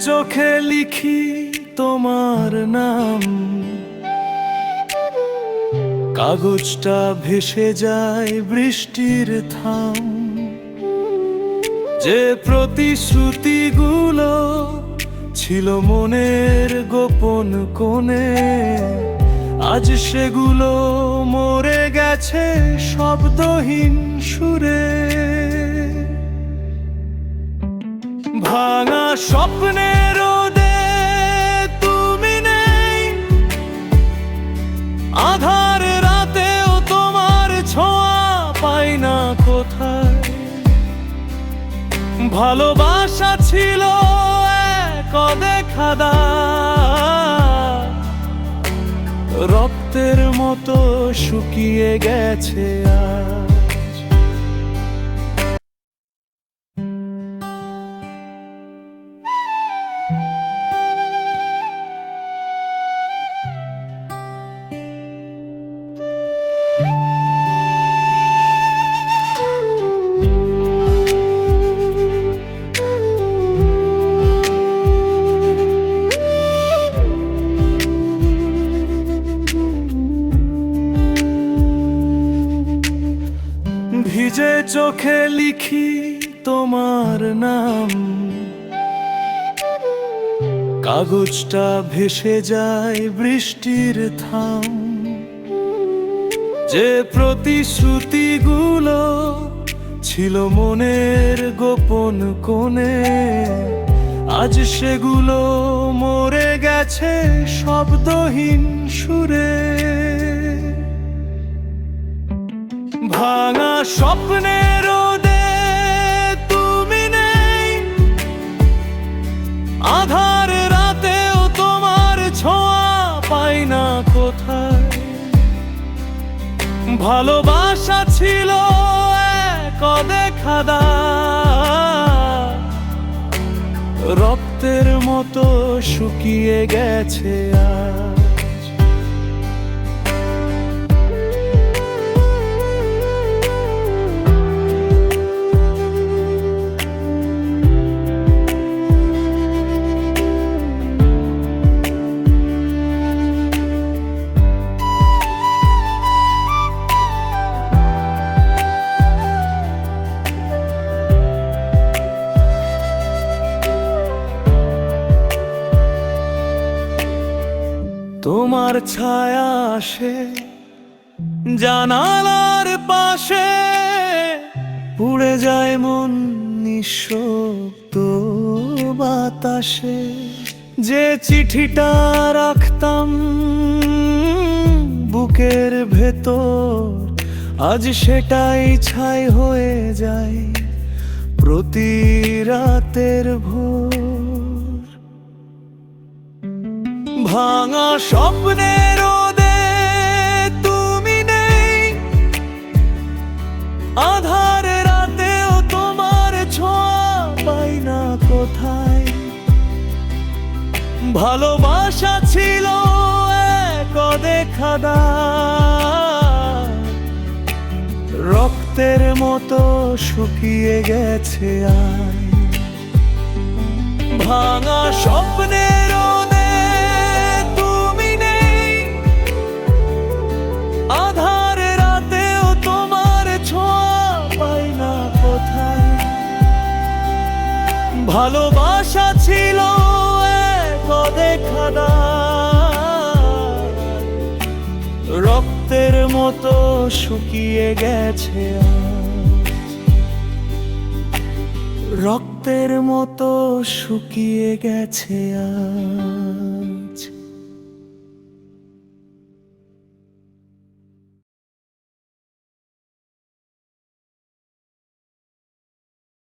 চোখে লিখি তোমার নাম। কাগজটা ভেসে যায় বৃষ্টির থাম। যে প্রতিশ্রুতিগুলো ছিল মনের গোপন কোণে, আজ সেগুলো মরে গেছে শব্দহীন সুরে। ভাঙা স্বপ্নের তুমি নেই। আধার রাতেও তোমার ছোঁয়া পাই না কোথায়। ভালোবাসা ছিল এক দেখা রক্তের মতো শুকিয়ে গেছে আজ। ভিজে চোখে লিখি তোমার নাম, কাগজটা ভেসে যায় বৃষ্টির থাম। যে প্রতিশ্রুতিগুলো ছিল মনের গোপন কোণে, আজ সেগুলো মরে গেছে শব্দহীন সুরে। স্বপ্নের রোদে তুমি নেই। আধার রাতেও তোমার ছোঁয়া পাই না কোথায়। ভালোবাসা ছিল এক দেখা রক্তের মতো শুকিয়ে গেছে আজ তোমার ছায়া আসে জানালার পাশে, পুড়ে যায় মন নিঃশব্দ বাতাসে। যে চিঠিটা রাখতাম বুকের ভেতর, আজ সেটাই ছাই হয়ে যায় প্রতি রাতের ভোর। ভাঙা স্বপ্নের রোদে তুমি নেই। আধার রাতেও তোমার ছোঁয়া পাই না কোথায়। ভালোবাসা ছিল এক দেখা রক্তের মতো শুকিয়ে গেছে আয়। ভাঙা স্বপ্নের ভালোবাসা ছিল দেখা রক্তের মতো শুকিয়ে গেছে রক্তের মতো শুকিয়ে গেছে আজ।